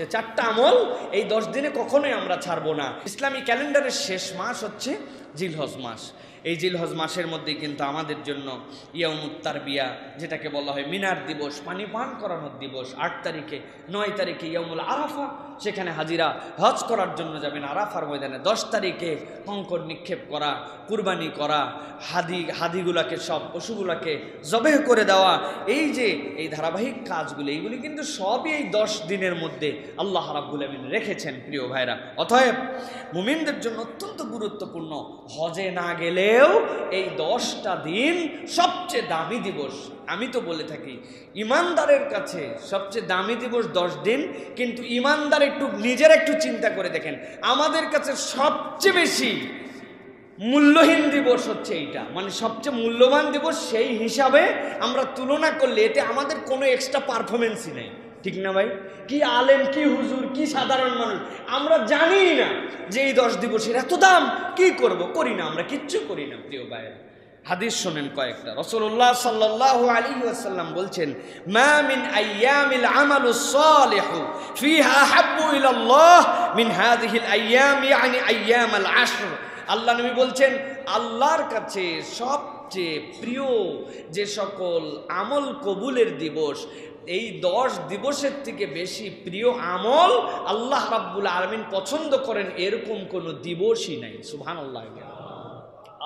যে চারটা আমল এই দশ দিনে কখনোই আমরা ছাড়বো না। ইসলামী ক্যালেন্ডারের শেষ মাস হচ্ছে জিলহজ মাস। এই জিলহজ মাসের মধ্যে কিন্তু আমাদের জন্য ইয়ামুত্তার বিয়া যেটাকে বলা হয় মিনার দিবস, পানি পান করানোর দিবস, আট তারিখে, নয় তারিখে ইয়ামুল আরাফা, সেখানে হাজিরা হজ করার জন্য যাবেন আরাফার ময়দানে। দশ তারিখে কঙ্কর নিক্ষেপ করা, কুরবানি করা, হাদি, হাদিগুলাকে সব পশুগুলাকে জবেহ করে দেওয়া, এই যে, এই ধারাবাহিক কাজগুলো, এইগুলি কিন্তু সবই এই দশ দিনের মধ্যে আল্লাহ রাব্বুল আমিন রেখেছেন, প্রিয় ভাইরা। অতএব মুমিনদের জন্য অত্যন্ত গুরুত্বপূর্ণ হজে না গেলেও এই দশটা দিন সবচেয়ে দামি দিবস। আমি তো বলে থাকি, ইমানদারের কাছে সবচেয়ে দামি দিবস দশ দিন, কিন্তু ইমানদার একটু নিজের একটু চিন্তা করে দেখেন, আমাদের কাছে সবচেয়ে বেশি মূল্যহীন দিবস হচ্ছে এইটা। মানে সবচেয়ে মূল্যবান দিবস সেই হিসাবে আমরা তুলনা করলে এতে আমাদের কোনো এক্সট্রা পারফরমেন্সই নেই। ঠিক না ভাই? কি আলেম, কি হুজুর, কি সাধারণ মানুষ? আমরা জানি না যে এই দশ দিবসের এত দাম। কি করব? করি না আমরা, কিচ্ছু করি না, প্রিয় ভাইয়েরা। হাদিস শোনেন কয়েকটা। রসুল্লাহ সাল্লাহ আলী আসাল্লাম বলছেন, মা মিন আইয়ামিল আমালু সালিহু, ফিহা হাব্বু ইলাল্লাহ মিন হাদিহিল আইয়াম ইয়ানি আইয়ামাল আশর। আল্লাহ নবী বলছেন, আল্লাহর কাছে সবচেয়ে প্রিয় যে সকল আমল কবুলের দিবস এই দশ দিবসের থেকে বেশি প্রিয় আমল আল্লাহ রাব্বুল আলমিন পছন্দ করেন, এরকম কোনো দিবসই নাই। সুবহান আল্লাহ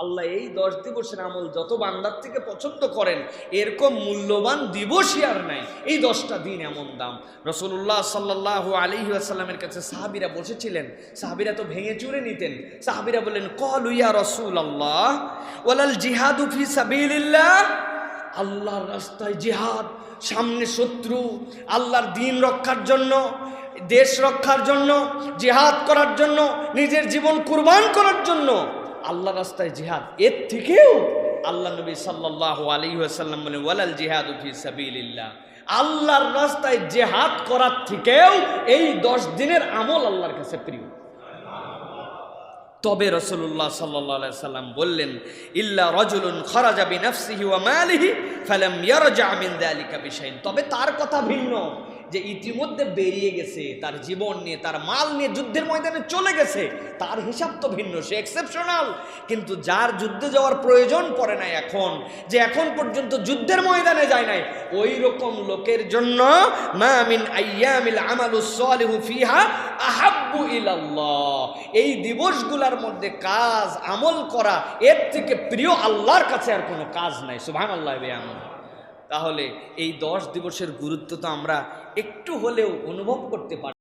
আল্লাহ এই দশ দিবসের আমল যত বান্দার থেকে পছন্দ করেন, এরকম মূল্যবান দিবসই আর নাই। এই দশটা দিন এমন দাম। রসুল্লাহ সাল্লাহ আলহি আসাল্লামের কাছে সাহাবিরা বসেছিলেন। সাহাবিরা তো ভেঙে চুরে নিতেন। সাহাবিরা বললেন কলুইয়া রসুল আল্লাহ ওয়ালাল জিহাদু ফি সাবিলিল্লাহ? আল্লাহর রাস্তায় জিহাদ, সামনে শত্রু, আল্লাহর দিন রক্ষার জন্য, দেশ রক্ষার জন্য, জিহাদ করার জন্য, নিজের জীবন কুরবান করার জন্য আল্লাহ রাস্তায় জিহাদ। এর থেকেও আল্লাহ নবী সাল্লাহ আলী আসাল্লাম বলে ওয়ালাল জিহাদ উফি সাবিল্লাহ আল্লাহর রাস্তায় জেহাদ করার থেকেও এই দশ দিনের আমল আল্লাহর কাছে প্রিয়। তবে রসুল্লাহ সাল্লাহ সাল্লাম বললেন ইল্লা রজুলুন খরাজা তবে তার কথা ভিন্ন। যে ইতিমধ্যে বেরিয়ে গেছে, তার জীবন নিয়ে, তার মাল নিয়ে যুদ্ধের ময়দানে চলে গেছে, তার হিসাব তো ভিন্ন, সে এক্সেপশনাল কিন্তু যার যুদ্ধে যাওয়ার প্রয়োজন পড়ে নাই এখন, যে এখন পর্যন্ত যুদ্ধের ময়দানে যায় নাই ওই রকম লোকের জন্য এই দিবসগুলোর মধ্যে কাজ, আমল করা, এর থেকে প্রিয় আল্লাহর কাছে আর কোনো কাজ নাই। সুবহানাল্লাহ বিহামদিহি তাহলে এই দশ দিবসের গুরুত্ব তো আমরা একটু হলেও অনুভব করতে পারি।